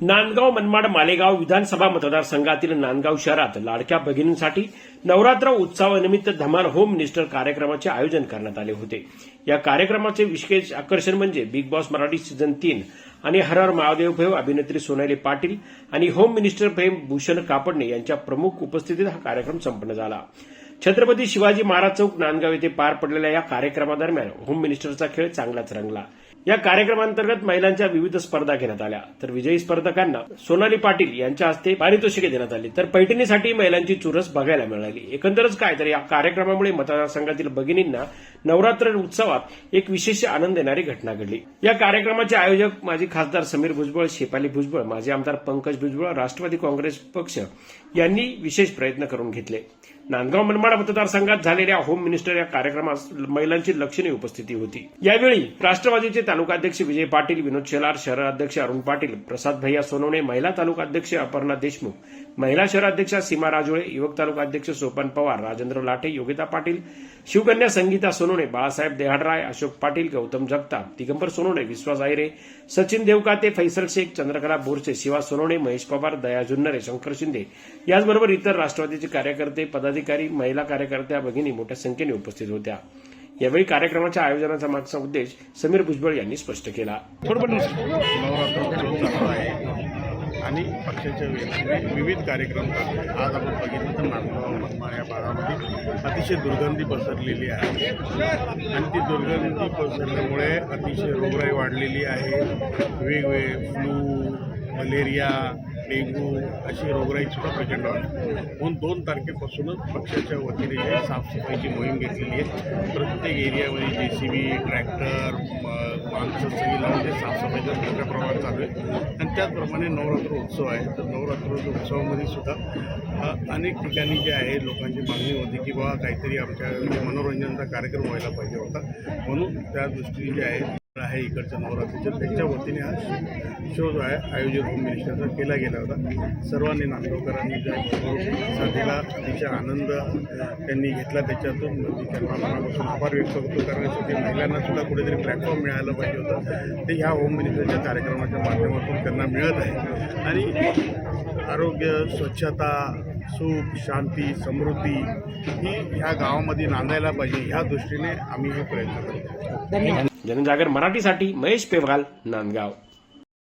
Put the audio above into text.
नांदगाव मनमाड मालेगाव विधानसभा मतदारसंघातील नांदगाव शहरात लाडक्या भगिनींसाठी नवरात्र उत्सवानिमित्त धमाल होम मिनिस्टर कार्यक्रमाचे आयोजन करण्यात आले होते. या कार्यक्रमाचे विशेष आकर्षण म्हणजे बिग बॉस मराठी सीझन तीन आणि हर हर महादेव फेम अभिनेत्री सोनाली पाटील आणि होम मिनिस्टर प्रेम भूषण कापडणे यांच्या प्रमुख उपस्थितीत हा कार्यक्रम संपन्न झाला. छत्रपती शिवाजी महाराज चौक नांदगाव येथे पार पडलेल्या या कार्यक्रमादरम्यान होम मिनिस्टरचा खेळ चांगलाच रंगला. या कार्यक्रमांतर्गत महिलांच्या विविध स्पर्धा घेण्यात आल्या. तर विजयी स्पर्धकांना सोनाली पाटील यांच्या हस्ते पारितोषिके देण्यात आली. तर पैठणीसाठी महिलांची चुरस बघायला मिळाली. एकंदरच काय तर या कार्यक्रमामुळे मतदारसंघातील भगिनींना नवरात्र उत्सवात एक विशेष आनंद देणारी घटना घडली. या कार्यक्रमाचे आयोजक माजी खासदार समीर भुजबळ शेपाली भुजबळ माजी आमदार पंकज भुजबळ राष्ट्रवादी काँग्रेस पक्ष यांनी विशेष प्रयत्न करून घेतले. नांदगाव मनमाड मतदारसंघात झालेल्या होम मिनिस्टर या कार्यक्रमास महिलांची लक्षणीय उपस्थिती होती. यावेळी राष्ट्रवादीचे तालुकाध्यक्ष विजय पाटील विनोद शेलार शहराध्यक्ष अरुण पाटील प्रसाद भैया सोनवणे महिला तालुकाध्यक्ष अपर्णा देशमुख महिला शहराध्यक्षा सीमा राजुळे युवक तालुकाध्यक्ष सोपन पवार राजेंद्र लाठे योगिता पाटील शिवकन्या संगीता सोनवणे बाळासाहेब देहाडराय अशोक पाटील गौतम जगताप दिगंबर सोनवणे विश्वास आयरे सचिन देवकाते फैसल शेख चंद्रकला बोरसे शिवा सोनवणे महेश पवार दया जुन्नरे शंकर शिंदे याचबरोबर इतर राष्ट्रवादीचे कार्यकर्ते पदाधिकारी महिला कार्यकर्त्या भगिनी मोठ्या संख्येने उपस्थित होत्या. यावेळी कार्यक्रमाच्या आयोजनाचा मागचा उद्देश समीर भुजबळ यांनी स्पष्ट केला. आणि पक्षाच्या विविध कार्यक्रम आज आपण बघितलं तर या भागामध्ये अतिशय दुर्गंधी पसरलेली आहे. आणि ती दुर्गंधी पसरल्यामुळे अतिशय रोगराई वाढलेली आहे. वेगवेगळे फ्लू मलेरिया डेंग्यू अशी रोगराईसुद्धा प्रचंड वाढली म्हणून दोन तारखेपासूनच पक्षाच्या वतीने जे साफसफाईची मोहीम घेतलेली आहे. प्रत्येक एरियामध्ये जे सी बी ट्रॅक्टर माणसं सगळी लावून ते साफसफाईचं मोठ्या प्रमाणात चालू आहे. आणि त्याचप्रमाणे नवरात्र उत्सव आहे. तर नवरात्र उत्सवामध्ये सुद्धा अनेक ठिकाणी जे आहे लोकांची मागणी होती की बाबा काहीतरी आमच्या मनोरंजनाचा कार्यक्रम व्हायला पाहिजे होता. म्हणून त्या दृष्टीने जे आहे आहे इकडच्या नवरात्रीच्या त्याच्या वतीने हा शो जो आहे आयोजित होम मिनिस्टरचा केला गेला होता. सर्वांनी नांदगावकरांनी साथीला दिला अतिशय आनंद त्यांनी घेतला त्याच्यातून त्यांना मनापासून आभार व्यक्त करतो. कारण महिलांना सुद्धा कुठेतरी प्लॅटफॉर्म मिळायला पाहिजे होतं. ते ह्या होम मिनिस्टरच्या कार्यक्रमाच्या माध्यमातून त्यांना मिळत आहे. आणि आरोग्य स्वच्छता सुख शांती समृद्धी ही ह्या गावामध्ये नांदायला पाहिजे. ह्या दृष्टीने आम्ही हे प्रयत्न करतो. जनजागर मराठीसाठी महेश पेवाल नांदगाव.